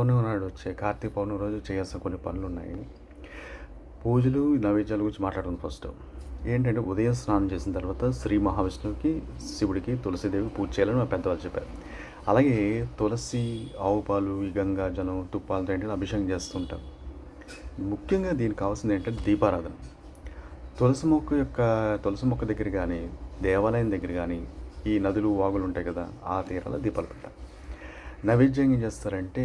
పౌర్ణమి నాడు వచ్చే కార్తీక పౌర్ణమి రోజు చేయాల్సిన కొన్ని పనులు ఉన్నాయి పూజలు నైవేద్యాల గురించి మాట్లాడుతుంది ఫస్ట్ ఏంటంటే ఉదయం స్నానం చేసిన తర్వాత శ్రీ మహావిష్ణువుకి శివుడికి తులసిదేవి పూజ చేయాలని మా పెద్దవాళ్ళు చెప్పారు. అలాగే తులసి ఆవు పాలు ఈ గంగా జనం తుప్పాలతో ఏంటంటే అభిషేకం చేస్తుంటాం. ముఖ్యంగా దీనికి కావాల్సింది ఏంటంటే దీపారాధన. తులసి మొక్క యొక్క తులసి మొక్క దగ్గర కానీ దేవాలయం దగ్గర కానీ ఈ నదులు వాగులు ఉంటాయి కదా ఆ తీరాల దీపాలు పెట్టాలి. నైవేద్యం ఏం చేస్తారంటే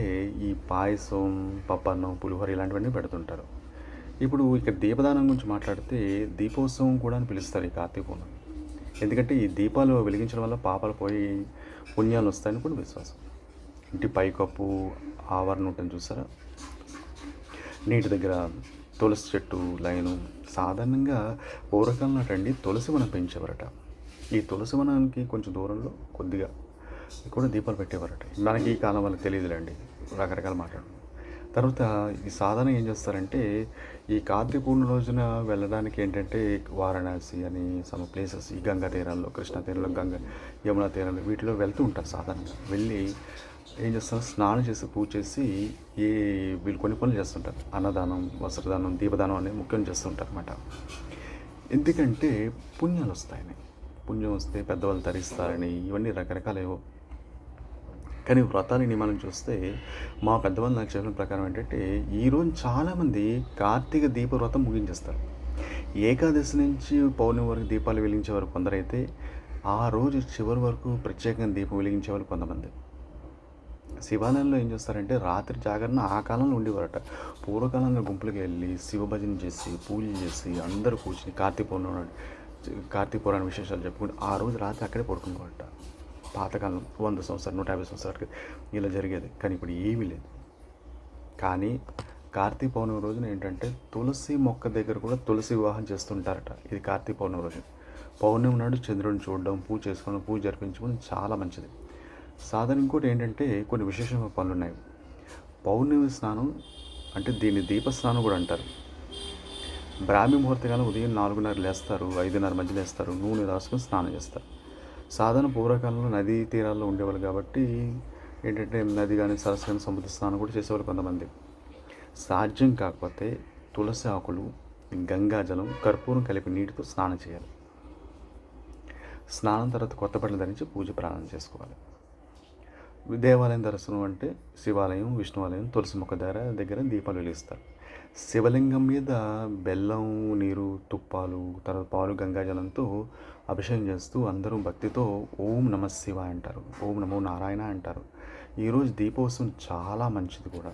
ఈ పాయసం పప్పన్నం పులిహోర ఇలాంటివన్నీ పెడుతుంటారు. ఇప్పుడు ఇక్కడ దీపదానం గురించి మాట్లాడితే దీపోత్సవం కూడా అని పిలుస్తారు ఈ కార్తీక పౌర్ణమి. ఎందుకంటే ఈ దీపాలు వెలిగించడం వల్ల పాపాలు పోయి పుణ్యాలు వస్తాయని కూడా విశ్వాసం. ఇంటి పైకప్పు ఆవరణ ఉంటుంది చూసారా? నీటి దగ్గర తులసి చెట్టు లైను సాధారణంగా పూర్వకాలం నాటండి తులసి వనం పెంచేవారట. ఈ తులసి వనానికి కొంచెం దూరంలో కొద్దిగా కూడా దీపాలు పెట్టేవారట. మనకి ఈ కాలం వాళ్ళకి తెలియదులేండి. రకరకాల మాట్లాడు తర్వాత ఈ సాధారణ ఏం చేస్తారంటే ఈ కార్తీక పూర్ణ రోజున వెళ్ళడానికి ఏంటంటే వారణాసి అని సమ ప్లేసెస్ ఈ గంగా తీరాల్లో కృష్ణా తీరంలో గంగా యమునా తీరాల్లో వీటిలో వెళ్తూ ఉంటారు సాధారణంగా. వెళ్ళి ఏం చేస్తారు? స్నానం చేసి పూజ చేసి ఈ వీళ్ళు కొన్ని పనులు చేస్తుంటారు. అన్నదానం వస్త్రదానం దీపదానం అనేది ముఖ్యం చేస్తుంటారు అనమాట ఎందుకంటే పుణ్యాలు వస్తాయని. పుణ్యం వస్తే పెద్దవాళ్ళు తరిస్తారని ఇవన్నీ రకరకాల కానీ వ్రతాన్ని నియమాలను చూస్తే మా పెద్దవాళ్ళు నాకు చెప్పిన ప్రకారం ఏంటంటే ఈరోజు చాలామంది కార్తీక దీప వ్రతం ముగించేస్తారు. ఏకాదశి నుంచి పౌర్ణమి వరకు దీపాలు వెలిగించే వారు కొందరైతే ఆ రోజు చివరి వరకు ప్రత్యేకంగా దీపం వెలిగించే వాళ్ళు కొంతమంది. శివాలయంలో ఏం చేస్తారంటే రాత్రి జాగరణ ఆ కాలంలో ఉండేవారట. పూర్వకాలంలో గుంపులకు వెళ్ళి శివభజన చేసి పూజలు చేసి అందరూ కూర్చుని కార్తీక పౌర్ణమి కార్తీక పురాణ విశేషాలు చెప్పుకుంటూ ఆ రోజు రాత్రి అక్కడే పడుకునేవారట. పాతకాలం వంద సంవత్సరాలు నూట యాభై సంవత్సరాలకి ఇలా జరిగేది. కానీ ఇప్పుడు ఏమీ లేదు. కానీ కార్తీక పౌర్ణమి రోజున ఏంటంటే తులసి మొక్క దగ్గర కూడా తులసి వివాహం చేస్తుంటారట. ఇది కార్తీక పౌర్ణమి రోజు పౌర్ణమి నాడు చంద్రుడిని చూడడం పూజ చేసుకోవడం పూజ జరిపించుకోవడం చాలా మంచిది. సాధారణ ఇంకోటి ఏంటంటే కొన్ని విశేషమైన పనులు ఉన్నాయి. పౌర్ణమి స్నానం అంటే దీన్ని దీప స్నానం కూడా అంటారు. బ్రాహ్మీ ముహూర్తకాలం ఉదయం నాలుగున్నర లేస్తారు ఐదున్నర మధ్య లేస్తారు నూనె రాసుకొని స్నానం చేస్తారు. సాధారణ పూర్వకాలంలో నదీ తీరాల్లో ఉండేవాళ్ళు కాబట్టి ఏంటంటే నది కానీ సరస్సు కానీ సముద్ర స్నానం కూడా చేసేవాళ్ళు కొంతమంది. సాధ్యం కాకపోతే తులసి ఆకులు గంగాజలం కర్పూరం కలిపి నీటితో స్నానం చేయాలి. స్నానం తర్వాత కొత్త బట్టలు ధరించి పూజ ప్రారంభం చేసుకోవాలి. దేవాలయం దర్శనం అంటే శివాలయం విష్ణువాలయం తులసి మొక్క దగ్గర దగ్గర దీపాలు వెలిగిస్తారు. శివలింగం మీద బెల్లం నీరు తుప్పాలు తర్వాత పాలు గంగాజలంతో అభిషేకం చేస్తూ అందరూ భక్తితో ఓం నమ శివ అంటారు. ఓం నమో నారాయణ అంటారు. ఈరోజు దీపోత్సవం చాలా మంచిది కూడా.